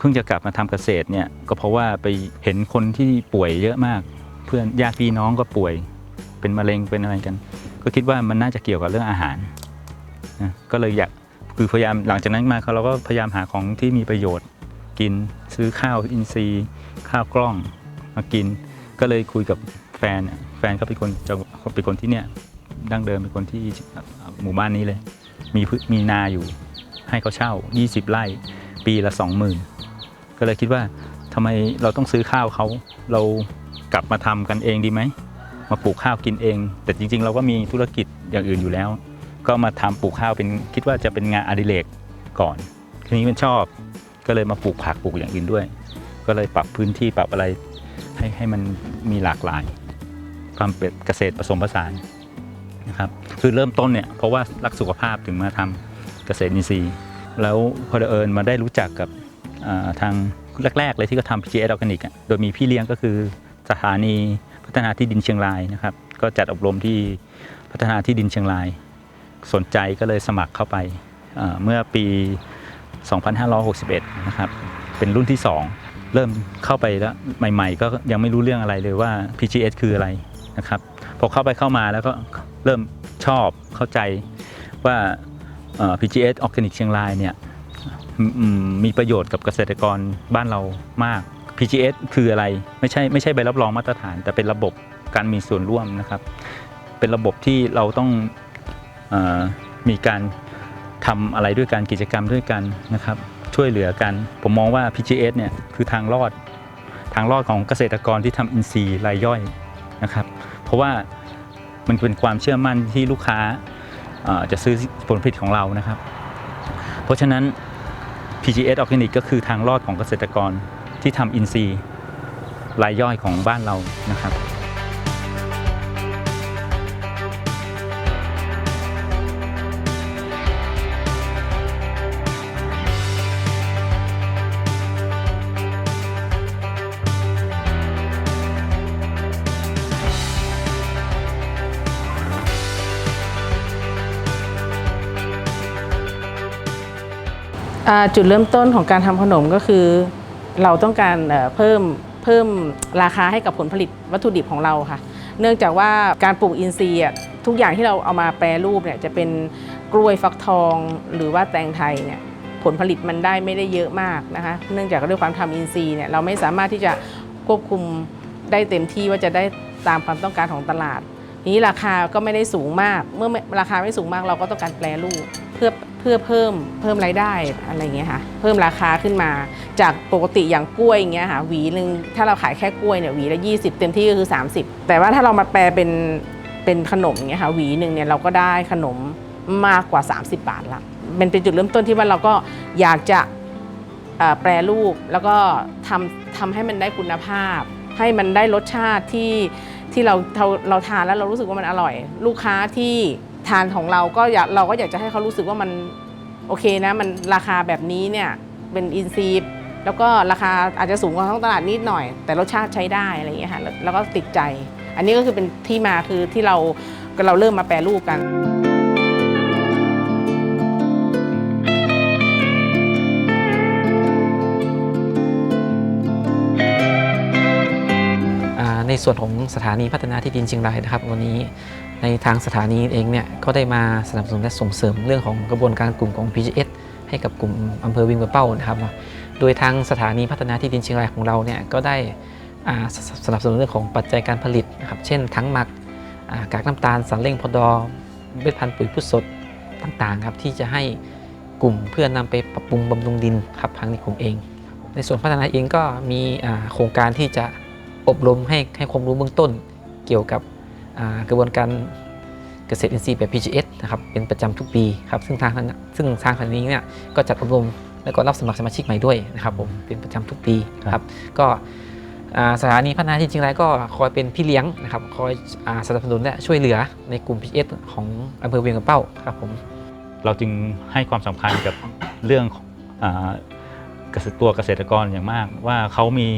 เพิ่งจะกลับมาทำเกษตรเนี่ยก็เพราะว่าไปเห็นคนที่ป่วยเยอะมาก เพื่อนญาติพี่น้องก็ป่วย เป็นมะเร็งเป็นอะไรกัน ก็คิดว่ามันน่าจะเกี่ยวกับเรื่องอาหารนะก็เลยอยากคือพยายามหลังจากนั้นมาเราก็พยายามหาของที่มีประโยชน์กินซื้อข้าวอินทรีย์ ข้าวกล้องมากิน ก็เลยคุยกับแฟนแฟนก็เป็นคนจะเป็นคนที่เนี่ยดั้งเดิมเป็นคนที่หมู่บ้านนี้เลย มีมีนาอยู่ให้เขาเช่า 20 ไร่ ปีละ 20,000 ก็เลยคิดว่าทำไมเราต้องซื้อข้าวเขาเรากลับมาทำกันเองดีไหมมาปลูกข้าวกินเอง แต่จริง ๆ เราก็มีธุรกิจอย่างอื่นอยู่แล้ว ก็มาทำปลูกข้าวเป็นคิดว่าจะเป็นงานอดิเรกก่อนทีนี้มันชอบก็เลยมาปลูกผักปลูกอย่างอื่นด้วย ก็เลยปรับพื้นที่ปรับอะไรให้ให้มันมีหลากหลายความเป็นเกษตรผสมผสานนะครับคือเริ่มต้นเนี่ยเพราะว่ารักสุขภาพถึงมาทำเกษตรอินทรีย์ แล้วพอเอิญมาได้รู้จักกับ ทางแรก ๆ เลยที่เขาทำ PGS Organic โดยมีพี่เลี้ยงก็คือสถานีพัฒนาที่ดินเชียงรายนะครับ ก็จัดอบรมที่พัฒนาที่ดินเชียงราย สนใจก็เลยสมัครเข้าไปเมื่อปี 2561 นะครับ เป็นรุ่นที่ 2 เริ่มเข้าไปแล้วใหม่ ๆ ก็ยังไม่รู้เรื่องอะไรเลยว่า PGS คืออะไรนะครับพอเข้าไปเข้ามาแล้วก็เริ่มชอบเข้าใจว่าเอ่อ PGS Organic เชียงรายเนี่ย มีประโยชน์กับเกษตรกรบ้านเรามาก PGS คืออะไรไม่ใช่ไม่ใช่ใบรับรองมาตรฐาน แต่เป็นระบบการมีส่วนร่วมนะครับ เป็นระบบที่เราต้องอมีการทำอะไรด้วยกันกิจกรรมด้วยกันนะครับ ช่วยเหลือกัน ผมมองว่า PGS เนี่ยคือทางรอดทางรอดของเกษตรกรที่ทำอินทรีย์รายย่อยนะครับ เพราะว่ามันเป็นความเชื่อมั่นที่ลูกค้าจะซื้อผลผลิตของเรานะครับ เพราะฉะนั้น PGS Organic ก็คือทางรอดของเกษตรกรที่ทำอินทรีย์รายย่อยของบ้านเรานะครับ จุดเริ่มต้นของการทำขนมก็คือ เราต้องการเพิ่มเพิ่มราคาให้กับผลผลิตวัตถุดิบของเราค่ะ เนื่องจากว่าการปลูกอินทรีย์ทุกอย่างที่เราเอามาแปรรูปเนี่ยจะเป็นกล้วยฟักทองหรือว่าแตงไทยเนี่ยผลผลิตมันได้ไม่ได้เยอะมากนะคะ เนื่องจากด้วยความทำอินทรีย์เนี่ยเราไม่สามารถที่จะควบคุมได้เต็มที่ว่าจะได้ตามความต้องการของตลาด นี้ราคาก็ไม่ได้สูงมาก เมื่อราคาไม่สูงมากเราก็ต้องการแปรรูป เพื่อ เพื่อเพิ่มเพิ่มรายได้อะไรเงี้ยค่ะเพิ่มราคาขึ้นมาจากปกติอย่างกล้วยอย่างเงี้ยค่ะหวีหนึ่งถ้าเราขายแค่กล้วยเนี่ยหวีละ 20 เต็มที่ก็คือ 30 แต่ว่าถ้าเรามาแปลเป็นเป็นขนมอย่างเงี้ยค่ะหวีหนึ่งเนี่ยเราก็ได้ขนมมากกว่า 30 บาทละมันเป็นจุดเริ่มต้นที่ว่าเราก็อยากจะแปรรูปแล้วก็ทำทำให้มันได้คุณภาพ ให้มันได้รสชาติที่ที่เราเราเราทานแล้วเรารู้สึกว่ามันอร่อย ลูกค้าที่ ทานของเราก็อยากเราก็อยากจะให้เขารู้สึกว่ามันโอเคนะ มันราคาแบบนี้เนี่ยเป็นอินซีย์แล้วก็ราคาอาจจะสูงกว่าท้องตลาดนิดหน่อย แต่รสชาติใช้ได้อะไรอย่างเงี้ยค่ะแล้วก็ติดใจ อันนี้ก็คือเป็นที่มาคือที่เราเราเริ่มมาแปรรูปกันในส่วนของสถานีพัฒนาที่ดินเชียงรายนะครับ วันนี้ ในทางสถานีเองเนี่ยก็ได้มาสนับสนุนและส่งเสริมเรื่องของกระบวนการกลุ่มของ PGS ให้กับกลุ่มอำเภอวิงเวอร์เป้านะครับ โดยทางสถานีพัฒนาที่ดินเชียงรายของเราเนี่ยก็ได้สนับสนุนเรื่องของปัจจัยการผลิตนะครับเช่นทั้งหมักกากน้ำตาลสารเร่งพอดอเม็ดพันธุ์ปุ๋ยพืชสดต่างๆครับที่จะให้กลุ่มเพื่อนำไปปรับปรุงบำรุงดินครับทางในกลุ่มเอง ในส่วนพัฒนาเองก็มีโครงการที่จะอบรมให้ให้ความรู้เบื้องต้น เกี่ยวกับ กระบวนการเกษตรอินทรีย์แบบ PGS นะครับเป็นประจำทุกปีครับซึ่งทางซึ่งทางสถานีเนี่ยก็จัดอบรมและก็รับสมัครสมาชิกใหม่ด้วยนะครับผมเป็นประจำทุกปีครับก็อ่าสถานีพัฒนาที่จริงแล้วก็คอยเป็นพี่เลี้ยงนะครับคอยอาสนับสนุนและช่วยเหลือในกลุ่ม PGS ของอำเภอเวียงกระเป้าครับผมเราจึงให้ความสำคัญกับเรื่องของอาเกษตรตัวเกษตรกรอย่างมาก ว่าเขามี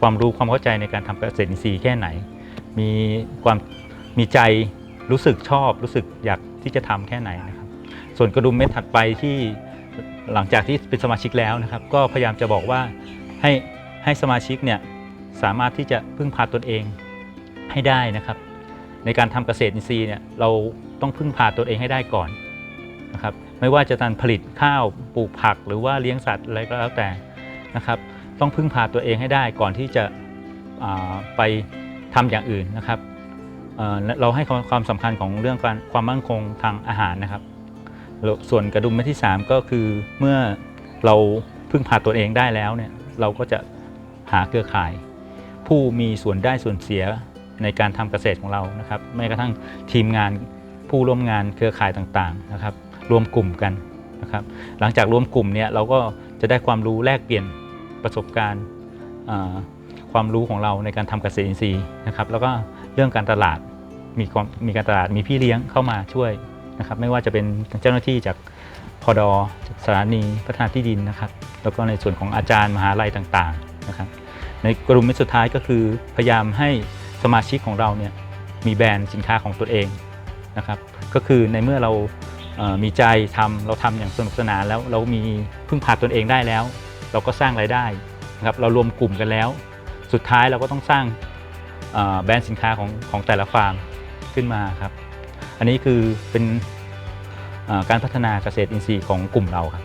ความรู้ความเข้าใจในการทำเกษตรอินทรีย์แค่ไหน มีความมีใจรู้สึกชอบรู้สึกอยากที่จะทำแค่ไหนนะครับ ส่วนกระดุมเม็ดถัดไปที่หลังจากที่เป็นสมาชิกแล้วนะครับ ก็พยายามจะบอกว่าให้ให้สมาชิกเนี่ยสามารถที่จะพึ่งพาตนเองให้ได้นะครับ ในการทำเกษตรอินทรีย์เนี่ยเราต้องพึ่งพาตนเองให้ได้ก่อนนะครับ ไม่ว่าจะการผลิตข้าวปลูกผัก หรือว่าเลี้ยงสัตว์อะไรก็แล้วแต่นะครับ ต้องพึ่งพาตัวเองให้ได้ก่อนที่จะไป ทำอย่างอื่นนะครับเเราให้ความความสำคัญของเรื่องการความมั่นคงทางอาหารนะครับ ส่วนกระดุมเม็ดที่ 3 ก็คือเมื่อเราพึ่งพาตัวเองได้แล้วเนี่ยเราก็จะหาเครือข่าย ผู้มีส่วนได้ส่วนเสียในการทำเกษตรของเรานะครับแม้กระทั่งทีมงานผู้ร่วมงานเครือข่ายต่างๆนะครับ รวมกลุ่มกันนะครับ หลังจากรวมกลุ่มเนี่ยเราก็จะได้ความรู้แลกเปลี่ยนประสบการณ์ ความรู้ของเราในการทำเกษตรอินทรีย์นะครับแล้วก็เรื่องการตลาดมีความมีการตลาดมีพี่เลี้ยงเข้ามาช่วยนะครับไม่ว่าจะเป็นเจ้าหน้าที่จากพอดอจากสถานีพัฒนาที่ดินนะครับ แล้วก็ในส่วนของอาจารย์มหาลัยต่างๆนะครับในกลุ่มสุดท้ายก็คือพยายามให้สมาชิกของเราเนี่ยมีแบรนด์สินค้าของตัวเองนะครับก็คือในเมื่อเรามีใจทำเราทำอย่างสนุกสนานแล้วเรามีพึ่งพาตนเองได้แล้ว เราก็สร้างรายได้นะครับเรารวมกลุ่มกันแล้ว สุดท้ายเราก็ต้องสร้างแบรนด์สินค้าของของแต่ละฟาร์มขึ้นมาครับ อันนี้คือเป็นการพัฒนาเกษตรอินทรีย์ของกลุ่มเราครับ